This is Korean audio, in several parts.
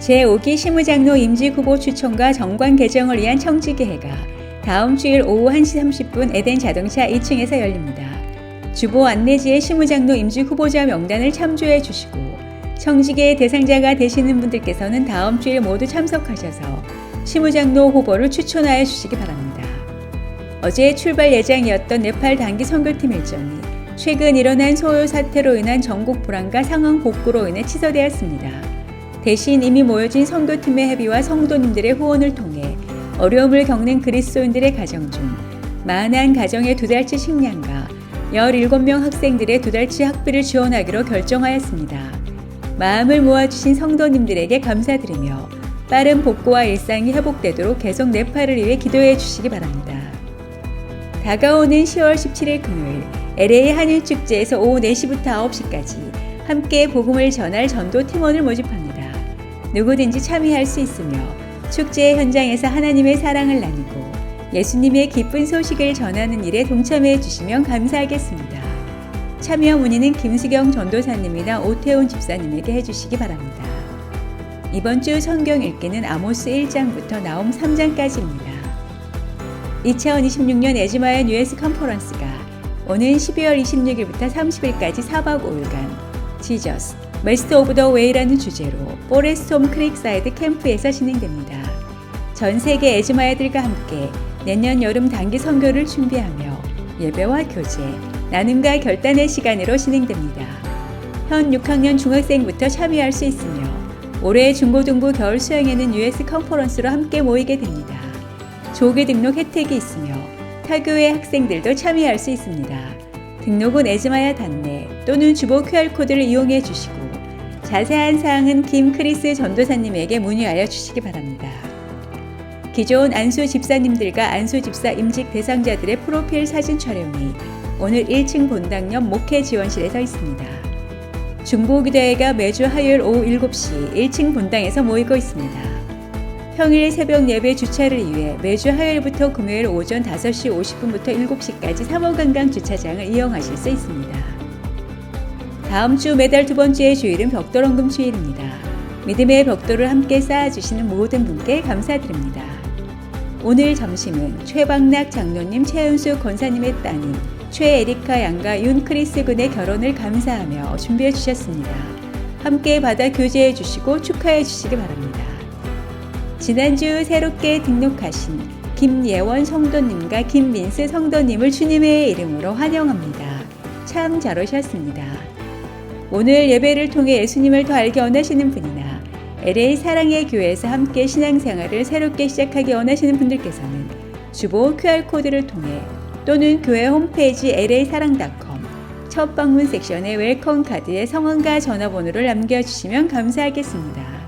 제5기 시무장로 임직 후보 추천과 정관 개정을 위한 청지기회가 다음 주일 오후 1시 30분 에덴 자동차 2층에서 열립니다. 주보 안내지에 시무장로 임직 후보자 명단을 참조해 주시고 청지기의 대상자가 되시는 분들께서는 다음 주일 모두 참석하셔서 시무장로 후보를 추천하여 주시기 바랍니다. 어제 출발 예정이었던 네팔 단기 선교팀 일정이 최근 일어난 소요 사태로 인한 전국 불안과 상황 복구로 인해 취소되었습니다. 대신 이미 모여진 선교팀의 협의와 성도님들의 후원을 통해 어려움을 겪는 그리스도인들의 가정 중 만한 가정의 두 달치 식량과 17명 학생들의 두 달치 학비를 지원하기로 결정하였습니다. 마음을 모아주신 성도님들에게 감사드리며 빠른 복구와 일상이 회복되도록 계속 네팔을 위해 기도해 주시기 바랍니다. 다가오는 10월 17일 금요일 LA 한일축제에서 오후 4시부터 9시까지 함께 복음을 전할 전도 팀원을 모집합니다. 누구든지 참여할 수 있으며 축제 현장에서 하나님의 사랑을 나누고 예수님의 기쁜 소식을 전하는 일에 동참해 주시면 감사하겠습니다. 참여 문의는 김수경 전도사님이나 오태훈 집사님에게 해주시기 바랍니다. 이번 주 성경 읽기는 아모스 1장부터 나옴 3장까지입니다. 2026년 에즈마의 US 컨퍼런스가 오는 12월 26일부터 30일까지 4박 5일간 지저스, 메스트 오브 더 웨이라는 주제로 포레스톰 크릭사이드 캠프에서 진행됩니다. 전 세계 에즈마애들과 함께 내년 여름 단기 선교를 준비하며 예배와 교제, 나눔과 결단의 시간으로 진행됩니다. 현 6학년 중학생부터 참여할 수 있으며 올해 중고등부 겨울 수영에는 US 컨퍼런스로 함께 모이게 됩니다. 조기 등록 혜택이 있으며 타교회 학생들도 참여할 수 있습니다. 등록은 에즈마야 단내 또는 주보 QR코드를 이용해 주시고 자세한 사항은 김크리스 전도사님에게 문의하여 주시기 바랍니다. 기존 안수 집사님들과 안수 집사 임직 대상자들의 프로필 사진 촬영이 오늘 1층 본당 옆 목회 지원실에서 있습니다. 중보기도회가 매주 화요일 오후 7시 1층 본당에서 모이고 있습니다. 평일 새벽 예배 주차를 위해 매주 화요일부터 금요일 오전 5시 50분부터 7시까지 3호 관광 주차장을 이용하실 수 있습니다. 다음 주 매달 두 번째 주일은 벽돌원금 주일입니다. 믿음의 벽돌을 함께 쌓아주시는 모든 분께 감사드립니다. 오늘 점심은 최박락 장로님 최은수 권사님의 따님 최에리카 양과 윤크리스 군의 결혼을 감사하며 준비해 주셨습니다. 함께 받아 교제해 주시고 축하해 주시기 바랍니다. 지난주 새롭게 등록하신 김예원 성도님과 김민스 성도님을 주님의 이름으로 환영합니다. 참 잘 오셨습니다. 오늘 예배를 통해 예수님을 더 알게 원하시는 분이나 LA 사랑의 교회에서 함께 신앙생활을 새롭게 시작하기 원하시는 분들께서는 주보 QR코드를 통해 또는 교회 홈페이지 la사랑.com 첫 방문 섹션의 웰컴 카드에 성함과 전화번호를 남겨주시면 감사하겠습니다.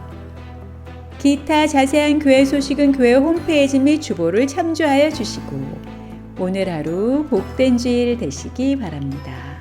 기타 자세한 교회 소식은 교회 홈페이지 및 주보를 참조하여 주시고 오늘 하루 복된 주일 되시기 바랍니다.